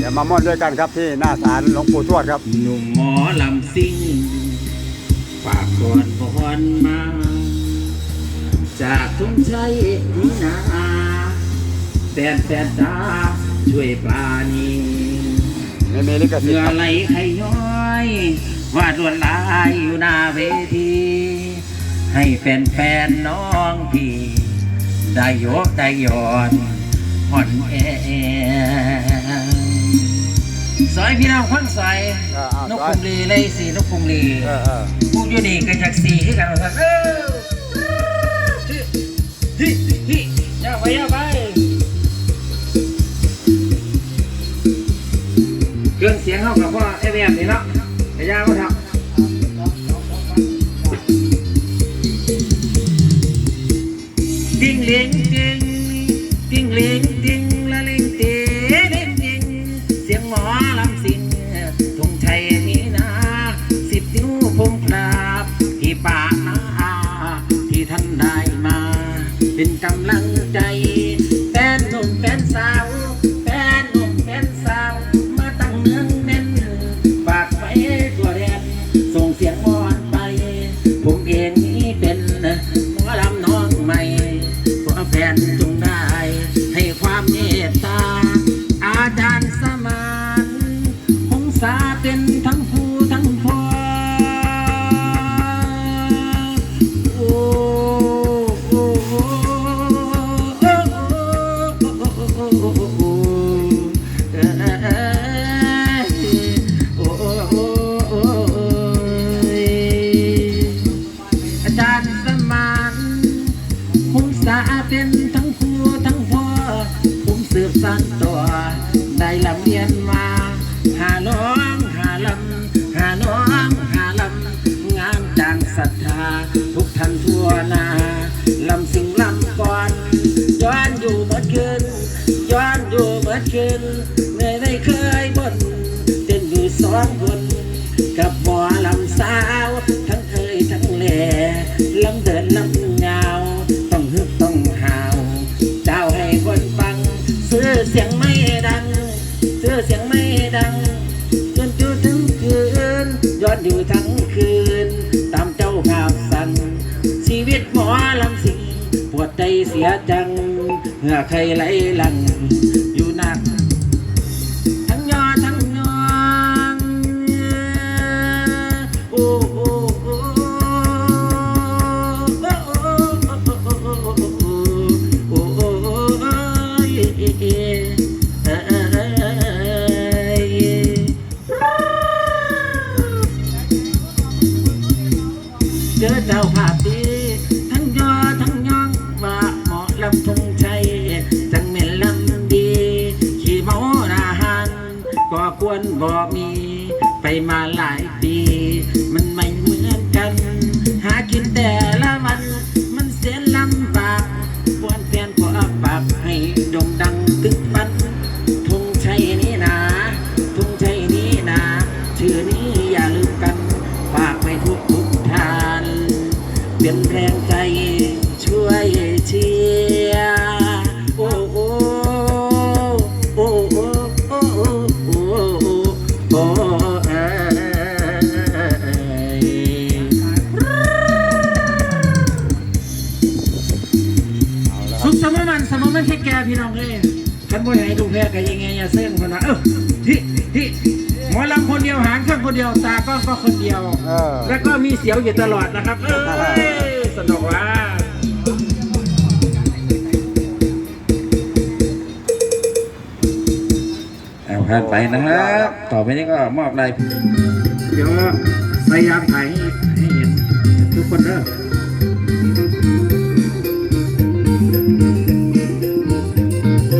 เดี๋ยวมาม่อนด้วยกันครับที่หน้าศาลหลวงปู่ทวดครับ หนุ่มหมอลำซิ่งฝากก่อนพรมา จากทุ่งชัยนี่นาแฟนแฟนจ้าช่วยปลานีไม่มีลิขสิทเหงื่ธิ์อครับไหลใครย้อย วาดลวดลายอยู่หน้าเวที ให้แฟนๆน้องพี่ ได้ยกได้หย่อนอ่อนแอ สอยพี่น้องคนใสเออเอานกคุงลีเลยสีนกคุงลีเออเออพวกอยู่นี่ก็จากสีขึ้นกันว่าเออฮิฮิฮิอย่าไปอย่าไปเครื่องเสียงเข้ากับว่าไอ้แบบนี้เนาะไอ้ยาเขาทำดิ้งเลี้ยงดิ้ง อาจารย์สมานผมสาเป็นทั้งครูทั้งพ่อผมสืบสานต่อได้ลำ อยู่เมื่อคืนเหนื่อยไม่เคยบนเต้นอยู่สองคนกับหมอลำสาว ทั้งเคยทั้งแหล่ลำเดินลำเงา ต้องฮึบต้องหาวเจ้าให้คนฟัง ซื้อเสียงไม่ดัง ซื้อเสียงไม่ดัง จนอยู่ทั้งคืนย้อนอยู่ทั้งคืน ตามเจ้าข่าวสั่นชีวิตหมอลำสิงปวดใจเสียจังเหงื่อใครไหลหลัง จอเจ้าภาพดีทั้งยอทั้งยองว่าเหมาะลำทงชัยจังเหม่นลำดี ขี่เมาราหันก็ควรบ่มี ไปมาหลายปี มันไม่เหมือนกัน หากินแต่ละวัน มันเสียลำบากควรแฟนขอปากให้ดงดัง เป็นแรงใจช่วยเชียร์โอ้โอ้โอ้โอ้โอ้โอ้โอ้เอ้ยสุขสมมันสมมันที่แกพี่น้องเลยขันบ่ให้ดูแพ้กันยังไงอย่าเส้นคนนะเออที่ที่หมอลำคนเดียวหางเครื่องคนเดียวตากล้องก็คนเดียว เออ แล้วก็มีเสียวอยู่ตลอดนะครับเอ้ย เอาผ่านไปนะครับต่อไปนี้ก็มอบลายเดี๋ยวพยายามถ่ายให้ให้เห็นทุกคนเด้อ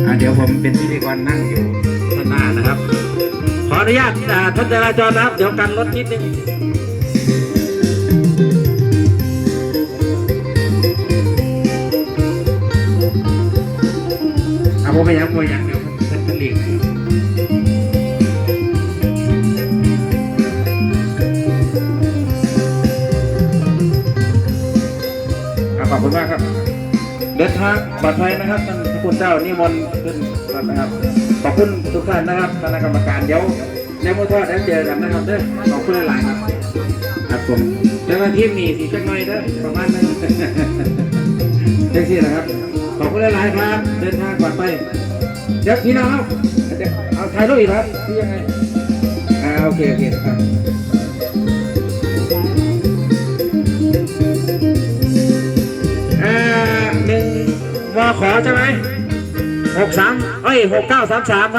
อะเดี๋ยวผมเป็นพิธีกรนั่งอยู่ข้างหน้านะครับ ขออนุญาตอ่าท่านจราจรนะครับ เดี๋ยวกันรถนิดนึงเอาผมไปยังไปยัง มากครับ เดินทางปลอดภัยนะครับท่านพระคุณเจ้านิมนต์ขึ้นก่อนะครับ ขอบคุณทุกท่านนะครับคณะกรรมการเดี๋ยวในมือทอดแล้วเจอกันนะครับเด้อขอบคุณหลายครับครับผมแล้วก็ทีมมีสีจักหน่อยเด้อประมาณนั้นเจ๊ซี่นะครับ ขอบคุณหลายครับ เดินทางปลอดภัยเดี๋ยวพี่น้องเอาเดี๋ยวเอาถ่ายรูปอีกครับที่ยังไงอ่าโอเคโอเคครับ หนึ่งวอขอใช่ไหมหกสามเอ้ยหกเก้าสามสาม